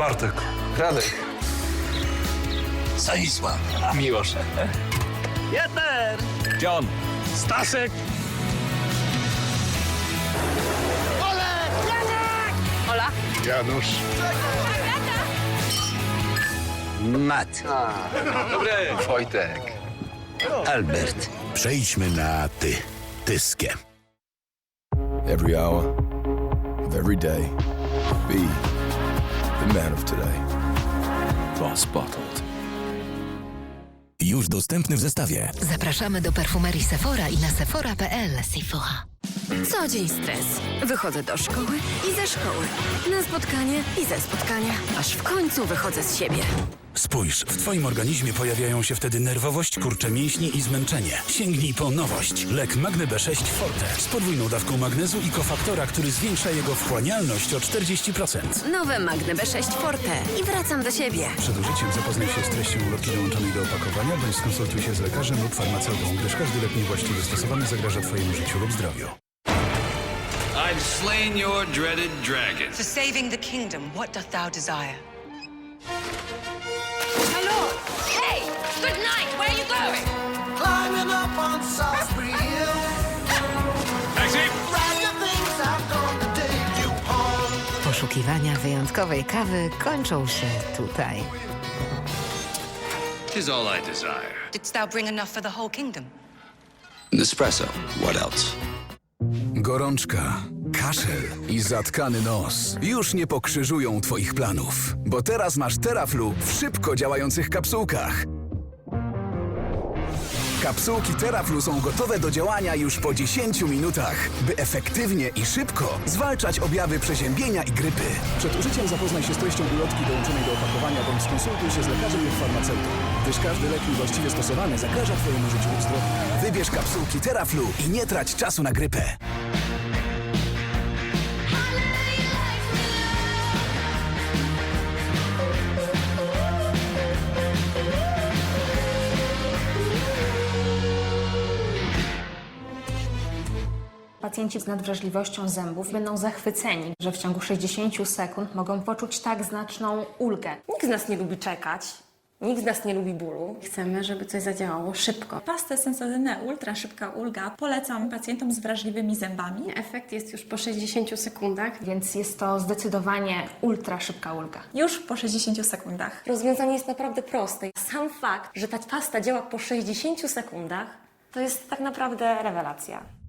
Bartek. Radek. Stanisław. Miłosz. John. Staszek! Janusz. Mat. Dobry. Wojtek. Albert. Przejdźmy na ty. Tyskie. Every hour of every day, be the man of today. Boss Bottled. Już dostępny w zestawie. Zapraszamy do perfumerii Sephora i na sephora.pl. Sephora. Co dzień stres. Wychodzę do szkoły i ze szkoły. Na spotkanie i ze spotkania. Aż w końcu wychodzę z siebie. Spójrz, w twoim organizmie pojawiają się wtedy nerwowość, kurcze mięśni i zmęczenie. Sięgnij po nowość. Lek Magne B6 Forte z podwójną dawką magnezu i kofaktora, który zwiększa jego wchłanialność o 40%. Nowe Magne B6 Forte. I wracam do siebie. Przed użyciem zapoznaj się z treścią ulotki dołączonej do opakowania, bądź skonsultuj się z lekarzem lub farmaceutą, gdyż każdy lek niewłaściwie stosowany zagraża twojemu życiu lub zdrowiu. I've slain your dreaded dragon. For saving the kingdom, what doth thou desire? Good night! Where are you going? Climbing up on Salisbury Hill. Taxi! Write the things I've done to take you home. Poszukiwania wyjątkowej kawy kończą się tutaj. Tis all I desire. Didst thou bring enough for the whole kingdom? Nespresso. What else? Gorączka, kaszel i zatkany nos już nie pokrzyżują twoich planów, bo teraz masz Teraflu w szybko działających kapsułkach. Kapsułki Teraflu są gotowe do działania już po 10 minutach, by efektywnie i szybko zwalczać objawy przeziębienia i grypy. Przed użyciem zapoznaj się z treścią ulotki dołączonej do opakowania bądź skonsultuj się z lekarzem lub farmaceutą, gdyż każdy lek niewłaściwie stosowany zagraża twojemu życiu zdrowiu. Wybierz kapsułki Teraflu i nie trać czasu na grypę. Pacjenci z nadwrażliwością zębów będą zachwyceni, że w ciągu 60 sekund mogą poczuć tak znaczną ulgę. Nikt z nas nie lubi czekać. Nikt z nas nie lubi bólu. Chcemy, żeby coś zadziałało szybko. Pastę Sensodyne Ultra Szybka Ulga polecam pacjentom z wrażliwymi zębami. Efekt jest już po 60 sekundach, więc jest to zdecydowanie ultra szybka ulga. Już po 60 sekundach. Rozwiązanie jest naprawdę proste. Sam fakt, że ta pasta działa po 60 sekundach, To jest tak naprawdę rewelacja.